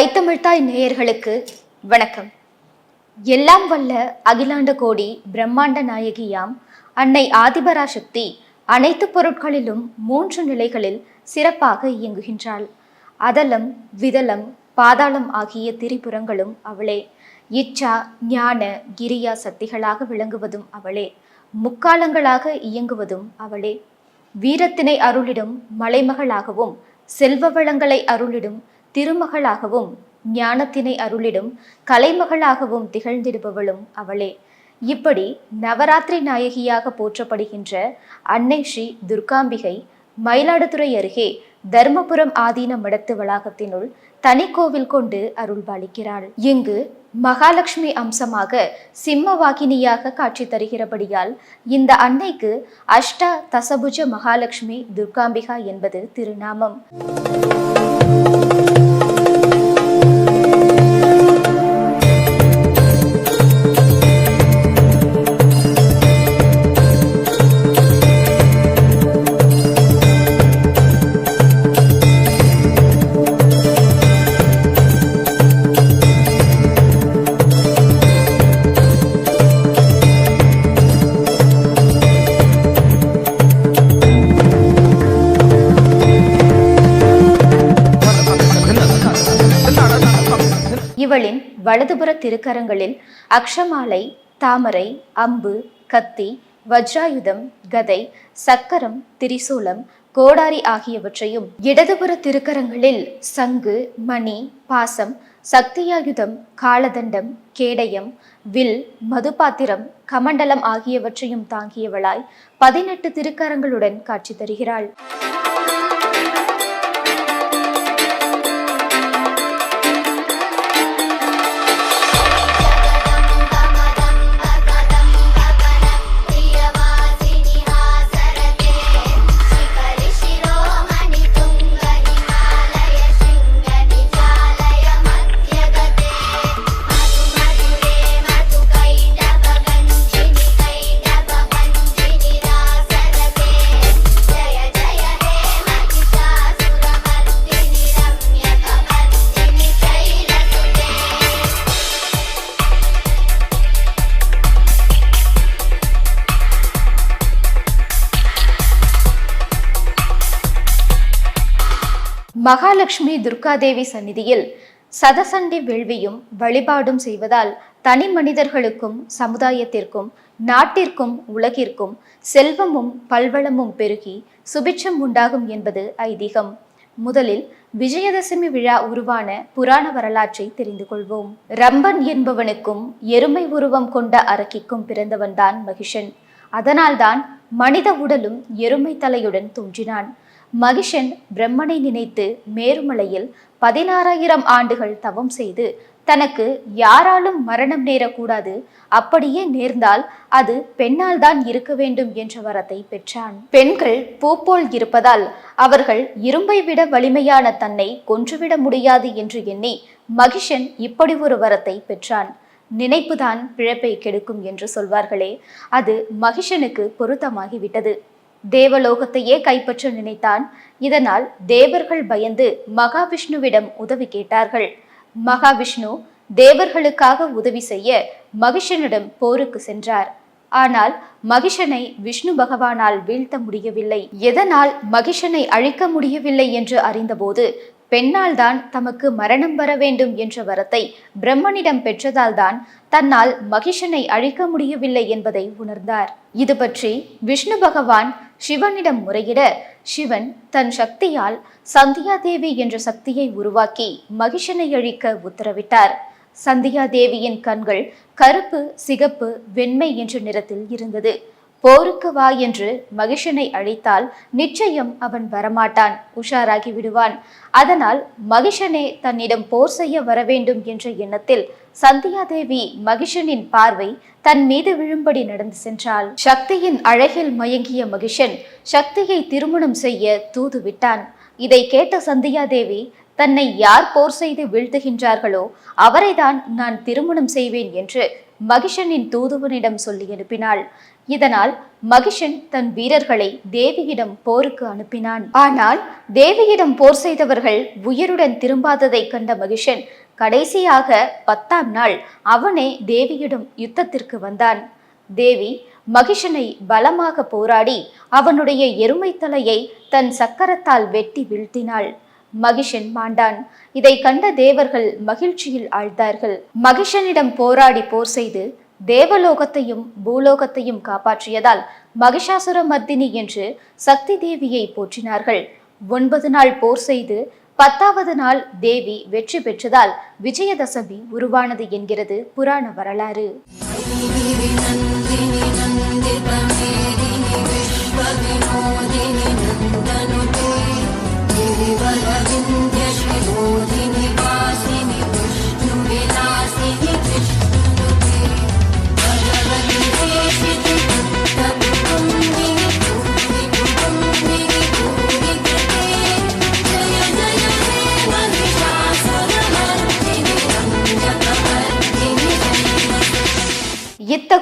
வைத்தமிழ்தாய் நேயர்களுக்கு வணக்கம். எல்லாம் வல்ல அகிலாண்ட கோடி பிரம்மாண்ட நாயகியாம் அன்னை ஆதிபராசக்தி அனைத்து பொருட்களிலும் மூன்று நிலைகளில் சிறப்பாக இயங்குகின்றாள். அதலம் விதலம் பாதாளம் ஆகிய திரிபுறங்களும் அவளே. இச்சா ஞான கிரியா சக்திகளாக விளங்குவதும் அவளே. முக்காலங்களாக இயங்குவதும் அவளே. வீரத்தினை அருளிடும் மலைமகளாகவும் செல்வ வளங்களை அருளிடும் திருமகளாகவும் ஞானத்தினை அருளிடும் கலைமகளாகவும் திகழ்ந்திடுபவளும் அவளே. இப்படி நவராத்திரி நாயகியாக போற்றப்படுகின்ற அன்னை ஸ்ரீ துர்காம்பிகை மயிலாடுதுறை அருகே தர்மபுரம் ஆதீன மடத்து வளாகத்தினுள் தனி கோவில் கொண்டு அருள்பாலிக்கிறாள். இங்கு மகாலட்சுமி அம்சமாக சிம்மவாகினியாக காட்சி தருகிறபடியால் இந்த அன்னைக்கு அஷ்ட தசபுஜ மகாலட்சுமி துர்காம்பிகா என்பது திருநாமம். வலதுபுற திருக்கரங்களில் அக்ஷமாலை தாமரை அம்பு கத்தி வஜ்ராயுதம் கதை சக்கரம் திரிசூலம் கோடாரி ஆகியவற்றையும் இடதுபுற திருக்கரங்களில் சங்கு மணி பாசம் சக்தியாயுதம் காலதண்டம் கேடயம் வில் மதுபாத்திரம் கமண்டலம் ஆகியவற்றையும் தாங்கியவளாய் பதினெட்டு திருக்கரங்களுடன் காட்சி தருகிறாள். மகாலட்சுமி துர்காதேவி சந்நிதியில் சதசண்டி வேள்வியும் வழிபாடும் செய்வதால் தனி மனிதர்களுக்கும் சமுதாயத்திற்கும் நாட்டிற்கும் உலகிற்கும் செல்வமும் பல்வளமும் பெருகி சுபிட்சம் உண்டாகும் என்பது ஐதீகம். முதலில் விஜயதசமி விழா உருவான புராண வரலாற்றை தெரிந்து கொள்வோம். ரம்பன் என்பவனுக்கும் எருமை உருவம் கொண்ட அரக்கிக்கும் பிறந்தவன்தான் மகிஷன். அதனால்தான் மனித உடலும் எருமை தலையுடன் தோன்றினான். மகிஷன் பிரம்மனை நினைத்து மேருமலையில் பதினாறாயிரம் ஆண்டுகள் தவம் செய்து தனக்கு யாராலும் மரணம் நேரக்கூடாது அப்படியே நேர்ந்தால் அது பெண்ணால் தான் இருக்க வேண்டும் என்ற வரத்தை பெற்றான். பெண்கள் பூப்போல் இருப்பதால் அவர்கள் இரும்பை விட வலிமையான தன்னை கொன்றுவிட முடியாது என்று எண்ணி மகிஷன் இப்படி ஒரு வரத்தை பெற்றான். நினைப்புதான் பிழப்பை கெடுக்கும் என்று சொல்வார்களே அது மகிஷனுக்கு பொருத்தமாகிவிட்டது. தேவலோகத்தையே கைப்பற்ற நினைத்தான். இதனால் தேவர்கள் பயந்து மகாவிஷ்ணுவிடம் உதவி கேட்டார்கள். மகாவிஷ்ணு தேவர்களுக்காக உதவி செய்ய மகிஷனிடம் போருக்கு சென்றார். ஆனால் மகிஷனை விஷ்ணு பகவானால் வீழ்த்த முடியவில்லை. எதனால் மகிஷனை அழிக்க முடியவில்லை என்று அறிந்தபோது பெண்ணால் தான் தமக்கு மரணம் வர வேண்டும் என்ற வரத்தை பிரம்மனிடம் பெற்றதால்தான் தன்னால் மகிஷனை அழிக்க முடியவில்லை என்பதை உணர்ந்தார். இது பற்றி விஷ்ணு பகவான் சிவனிடம் முறையிட சிவன் தன் சக்தியால் சந்தியாதேவி என்ற சக்தியை உருவாக்கி மகிஷனை அழிக்க உத்தரவிட்டார். சந்தியாதேவியின் கண்கள் கருப்பு சிகப்பு வெண்மை என்ற நிறத்தில் இருந்தது. போருக்கு வா என்று மகிஷனை அழைத்தால் நிச்சயம் அவன் வரமாட்டான் உஷாராகி விடுவான். அதனால் மகிஷனே தன்னிடம் போர் செய்ய வரவேண்டும் என்ற எண்ணத்தில் சந்தியாதேவி மகிஷனின் பார்வை தன் மீது விழும்படி நடந்து சென்றாள். சக்தியின் அழகில் மயங்கிய மகிஷன் சக்தியை திருமணம் செய்ய தூது விட்டான் இதை கேட்ட சந்தியாதேவி தன்னை யார் போர் செய்து வீழ்த்துகின்றார்களோ அவரைதான் நான் திருமணம் செய்வேன் என்று மகிஷனின் தூதுவனிடம் சொல்லி அனுப்பினாள். இதனால் மகிஷன் தன் வீரர்களை தேவியிடம் போருக்கு அனுப்பினான். ஆனால் தேவியிடம் போர் செய்தவர்கள் உயிருடன் திரும்பாததைக் கண்ட மகிஷன் கடைசியாக பத்தாம் நாள் அவனே தேவியிடம் யுத்தத்திற்கு வந்தான். தேவி மகிஷனை பலமாக போராடி அவனுடைய எருமை தலையை தன் சக்கரத்தால் வெட்டி வீழ்த்தினாள். மகிஷன் மாண்டான். இதை கண்ட தேவர்கள் மகிழ்ச்சியில் ஆழ்ந்தார்கள். மகிஷனிடம் போராடி போர் செய்து தேவலோகத்தையும் பூலோகத்தையும் காப்பாற்றியதால் மகிஷாசுர மர்தினி என்று சக்தி தேவியை போற்றினார்கள். ஒன்பது நாள் போர் செய்து பத்தாவது நாள் தேவி வெற்றி பெற்றதால் விஜயதசமி உருவானது என்கிறது புராண வரலாறு.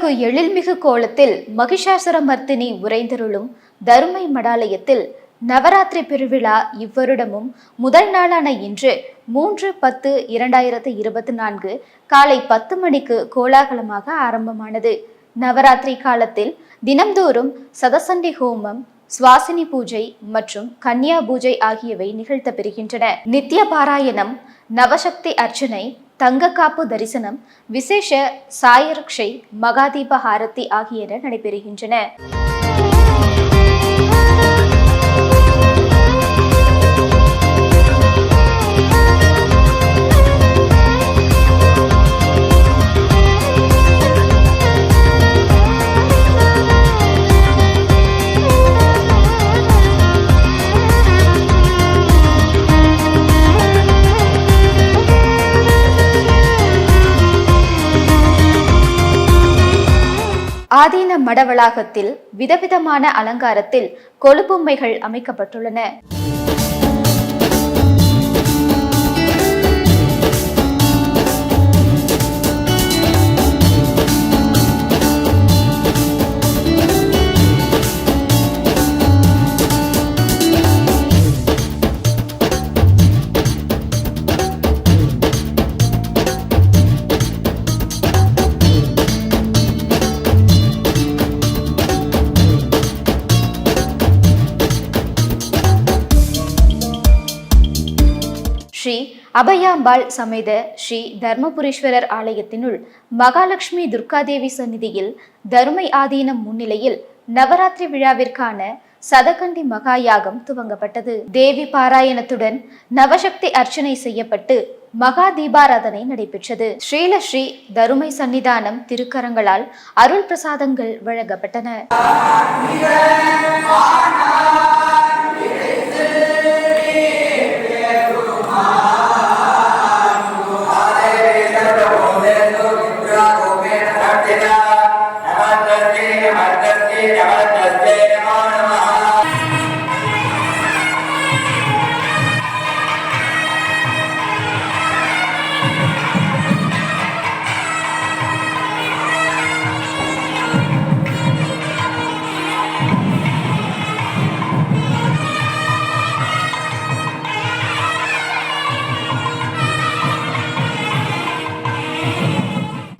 இத்தகு எழில்மிகு கோலத்தில் மகிஷாசுரமர்த்தினி உறைந்தருளும் தருமை மடாலயத்தில் நவராத்திரி பெருவிழா இவ்வருடமும் முதல் நாளான இன்று மூன்று பத்து இரண்டாயிரத்து இருபத்தி நான்கு காலை பத்து மணிக்கு கோலாகலமாக ஆரம்பமானது. நவராத்திரி காலத்தில் தினம்தோறும் சதசண்டி ஹோமம் சுவாசினி பூஜை மற்றும் கன்னியா பூஜை ஆகியவை நிகழ்த்தப்பெறுகின்றன நித்திய பாராயணம் நவசக்தி அர்ச்சனை தங்கக்காப்பு தரிசனம் விசேஷ சாயரக்ஷை மகாதீப ஆரத்தி ஆகியன நடைபெறுகின்றன. மாநில மட வளாகத்தில் விதவிதமான அலங்காரத்தில் கொலுபொம்மைகள் அமைக்கப்பட்டுள்ளன. ஸ்ரீ அபயாம்பாள் சமேத ஸ்ரீ தர்மபுரீஸ்வரர் ஆலயத்தினுள் மகாலட்சுமி துர்காதேவி சந்நிதியில் தருமை ஆதீனம் முன்னிலையில் நவராத்திரி விழாவிற்கான சதகண்டி மகாயாகம் துவங்கப்பட்டது. தேவி பாராயணத்துடன் நவசக்தி அர்ச்சனை செய்யப்பட்டு மகா தீபாராதனை நடைபெற்றது ஸ்ரீலஸ்ரீ தருமை சன்னிதானம் திருக்கரங்களால் அருள் பிரசாதங்கள் வழங்கப்பட்டன. Yeah.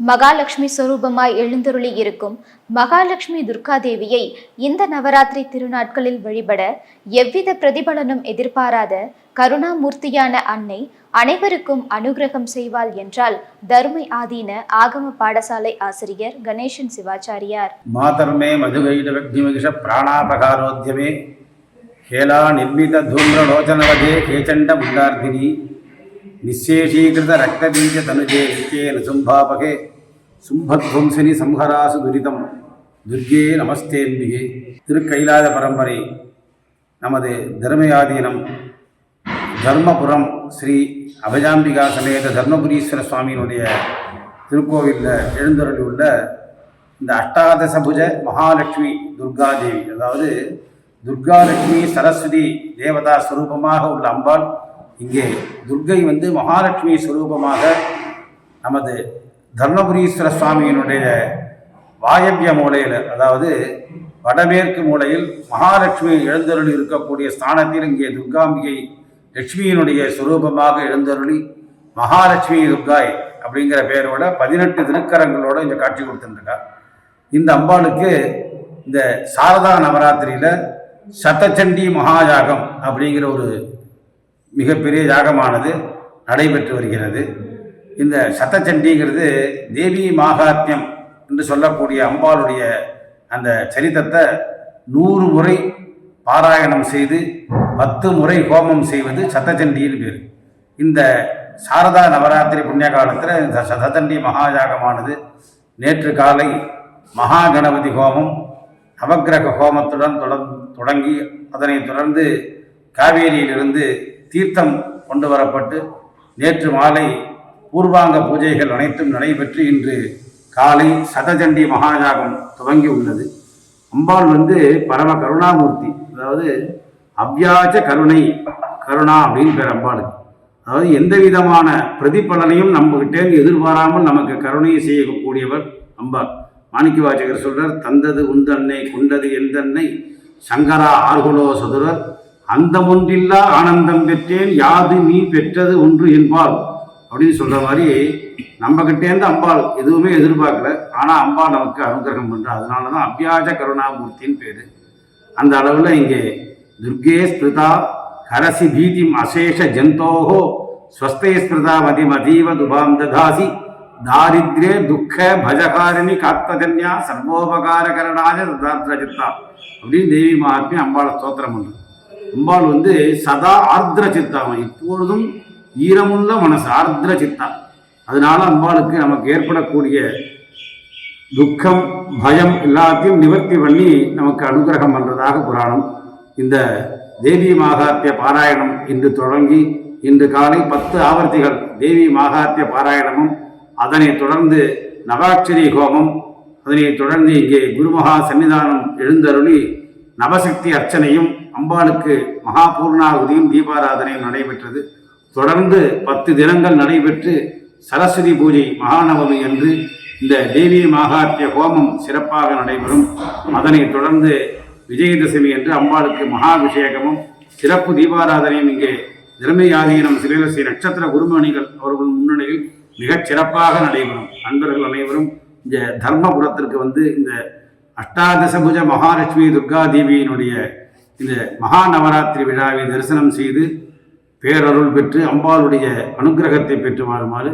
மகாலட்சுமி சொரூபமாய் எழுந்தருளி இருக்கும் மகாலட்சுமி துர்காதேவியை இந்த நவராத்திரி திருநாட்களில் வழிபட எவ்வித பிரதிபலனும் எதிர்பாராத கருணாமூர்த்தியான அன்னை அனைவருக்கும் அனுகிரகம் செய்வாள் என்றால் தருமை ஆதீன ஆகம பாடசாலை ஆசிரியர் கணேசன் சிவாச்சாரியார். மாதர்மே மதுகைடவக்னிமிகிஷ பிராணாபகாரோத்தியமே நிர்மித தூம்ரலோச்சனவதே கேச்சண்ட முண்டார்த்தினி நிசேஷீகிருத ரக்தபீஜ தனுஜே நித்யே நசும்பாபகே சும்பத்வம்சினி சம்ஹராசு துரிதம். துர்கே நமஸ்தேம்பிகே திருக்கைலாத பரம்பரை நமது தர்மயாதீனம். தர்மபுரம் ஸ்ரீ அபஜாம்பிகா சமேத தர்மபுரீஸ்வர சுவாமியினுடைய திருக்கோவிலில் எழுந்தருளி உள்ள இந்த அஷ்டாதசபுஜ மகாலட்சுமி துர்காதேவி. அதாவது துர்காலட்சுமி சரஸ்வதி தேவதா ஸ்வரூபமாக உள்ள அம்பாள். இங்கே துர்கை வந்து மகாலட்சுமி ஸ்வரூபமாக நமது தர்மபுரீஸ்வர சுவாமியினுடைய வாயவ்ய மூலையில் அதாவது வடமேற்கு மூலையில் மகாலட்சுமி எழுந்தருளி இருக்கக்கூடிய ஸ்தானத்தில் இங்கே துர்காம்பிகை லட்சுமியினுடைய சுரூபமாக எழுந்தருளி மகாலட்சுமி துர்காய் அப்படிங்கிற பெயரோட பதினெட்டு திருக்கரங்களோட இங்கே காட்சி கொடுத்துருக்கா. இந்த அம்பாளுக்கு இந்த சாரதா நவராத்திரியில் சத்தச்சண்டி மகாயாகம் அப்படிங்கிற ஒரு மிகப்பெரிய யாகமானது நடைபெற்று வருகிறது. இந்த சத்தச்சண்டிங்கிறது தேவி மாகாத்மியம் என்று சொல்லக்கூடிய அம்பாளுடைய அந்த சரித்திரத்தை நூறு முறை பாராயணம் செய்து பத்து முறை ஹோமம் செய்வது சத்தச்சண்டின்னு பேர். இந்த சாரதா நவராத்திரி புண்ணிய காலத்தில் இந்த சதச்சண்டி மகாயாகமானது நேற்று காலை மகா கணபதி ஹோமம் நவகிரக ஹோமத்துடன் தொடர் தொடங்கி அதனைத் தொடர்ந்து காவேரியிலிருந்து தீர்த்தம் கொண்டு வரப்பட்டு நேற்று மாலை பூர்வாங்க பூஜைகள் அனைத்தும் நடைபெற்று இன்று காலை சதஜண்டி மகாயாகம் துவங்கி உள்ளது அம்பாள் வந்து பரம கருணாமூர்த்தி அதாவது அவ்யாஜ கருணை கருணா அப்படின்னு பேர் அம்பாளுக்கு. அதாவது எந்த விதமான பிரதிபலனையும் நம்மகிட்டேருந்து எதிர்பாராமல் நமக்கு கருணையை செய்யக்கூடியவர் அம்பாள். மாணிக்க வாச்சகர் சொல்றார் தந்தது உந்தன்னை கொண்டது எந்தன்னை சங்கரா ஆர்குலோ சதுரர். அந்தமொன்றில்லா ஆனந்தம் பெற்றேன் யாது நீ பெற்றது ஒன்று என்பாள். அப்படின்னு சொல்கிற மாதிரி நம்மகிட்டேருந்து அம்பாள் எதுவுமே எதிர்பார்க்கல. ஆனால் அம்பாள் நமக்கு அனுகிரகம் பண்றா. அதனால தான் அபியாஜ கருணாமூர்த்தின்னு பேர். அந்த அளவில் இங்கே துர்கே ஸ்மிருதா ஹரசி பீதிம் அசேஷ ஜந்தோஹோ ஸ்வஸ்தே ஸ்மிருதா மதிமதீவ துபாம் ததாசி தாரித்ரே துக்க பஜகாரிணி சர்வோபகார சர்வோபகாரகரணாய ததார்த்ரஜித்தா அப்படின்னு தேவி மகாத்மியம் அம்பாளை ஸ்தோத்திரம் பண்ணுறது அம்பாள் வந்து சதா ஆர்திர சித்தாம இப்பொழுதும் ஈரமுள்ள மனசு ஆர்திர சித்தா. அதனால அம்பாளுக்கு நமக்கு ஏற்படக்கூடிய துக்கம் பயம் எல்லாத்தையும் நிவர்த்தி பண்ணி நமக்கு அனுகிரகம் பண்ணுறதாக புராணம். இந்த தேவி மாகாத்திய பாராயணம் இன்று தொடங்கி இன்று காலை பத்து ஆவர்த்திகள் தேவி மாகாத்திய பாராயணமும் அதனைத் தொடர்ந்து நவாட்சரி ஹோமம் அதனைத் தொடர்ந்து இங்கே குருமகா சன்னிதானம் எழுந்தருளி நவசக்தி அர்ச்சனையும் அம்பாளுக்கு மகாபூர்ணாகுதியும் தீபாராதனையும் நடைபெற்றது. தொடர்ந்து பத்து தினங்கள் நடைபெற்று சரஸ்வதி பூஜை மகாநவமி என்று இந்த தேவி மாகாத்திய ஹோமம் சிறப்பாக நடைபெறும். அதனைத் தொடர்ந்து விஜயதசமி என்று அம்பாளுக்கு மகாபிஷேகமும் சிறப்பு தீபாராதனையும் இங்கே திறமையாதீனம் சிவகசி நட்சத்திர குருமணிகள் அவர்கள் முன்னணியில் மிகச் சிறப்பாக நடைபெறும். அன்பர்கள் அனைவரும் இந்த தர்மபுரத்திற்கு வந்து இந்த அஷ்டாதசபுஜ மகாலட்சுமி துர்கா தேவியினுடைய இந்த மகா நவராத்திரி விழாவை தரிசனம் செய்து பேரருள் பெற்று அம்பாளுடைய அனுகிரகத்தை பெற்று வாருமாறு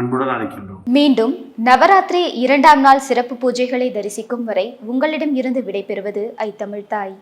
அன்புடன் அழைக்கின்றோம். மீண்டும் நவராத்திரி இரண்டாம் நாள் சிறப்பு பூஜைகளை தரிசிக்கும் வரை உங்களிடம் இருந்து விடைபெறுவது ஐ தமிழ் தாய்.